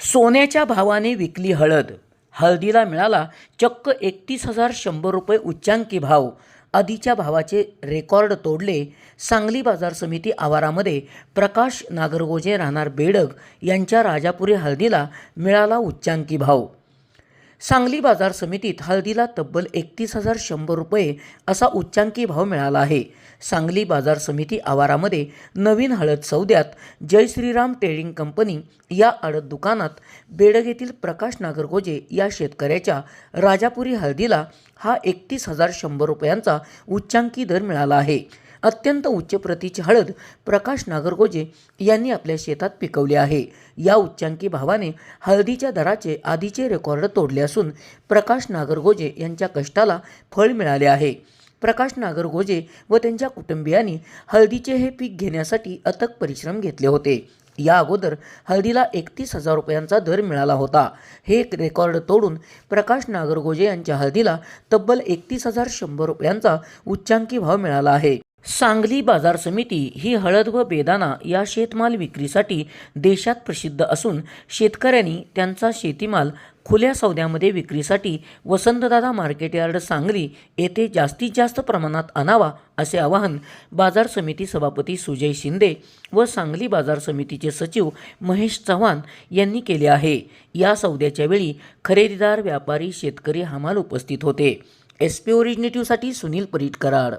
सोन्याच्या भावाने विकली हळद. हळदीला मिळाला चक्क एकतीस हजार शंभर रुपये उच्चांकी भाव. आधीच्या भावाचे रेकॉर्ड तोडले. सांगली बाजार समिती आवारामध्ये प्रकाश नागरगोजे राहणार बेडग यांच्या राजापुरी हळदीला मिळाला उच्चांकी भाव. सांगली बाजार समितीत हळदीला तब्बल एकतीस हजार शंभर रुपये असा उच्चांकी भाव मिळाला आहे. सांगली बाजार समिती आवारामध्ये नवीन हळद सौद्यात जय श्रीराम ट्रेडिंग कंपनी या हळद दुकानात बेडग येथील प्रकाश नागरगोजे या शेतकऱ्याच्या राजापुरी हळदीला हा एकतीस हजार शंभर रुपयांचा उच्चांकी दर मिळाला आहे. अत्यंत उच्च प्रतीची हळद प्रकाश नागरगोजे यांनी आपल्या शेतात पिकवली आहे. या उच्चांकी भावाने हळदीच्या दराचे आधीचे रेकॉर्ड तोडले असून प्रकाश नागरगोजे यांच्या कष्टाला फळ मिळाले आहे. प्रकाश नागरगोजे व त्यांच्या कुटुंबियांनी हळदीचे हे पीक घेण्यासाठी अथक परिश्रम घेतले होते. या अगोदर हळदीला एकतीस हजार रुपयांचा दर मिळाला होता. हे रेकॉर्ड तोडून प्रकाश नागरगोजे यांच्या हळदीला तब्बल एकतीस हजार शंभर रुपयांचा उच्चांकी भाव मिळाला आहे. सांगली बाजार समिती ही हळद व बेदाना या शेतमाल विक्रीसाठी देशात प्रसिद्ध असून शेतकऱ्यांनी त्यांचा शेतीमाल खुल्या सौद्यामध्ये विक्रीसाठी वसंतदादा मार्केट यार्ड सांगली येथे जास्तीत जास्त प्रमाणात आणावा असे आवाहन बाजार समिती सभापती सुजय शिंदे व सांगली बाजार समितीचे सचिव महेश चव्हाण यांनी केले आहे. या सौद्याच्या वेळी खरेदीदार व्यापारी शेतकरी हमाल उपस्थित होते. एस पी ओरिजिनेटिव्हसाठी सुनील परीट कराड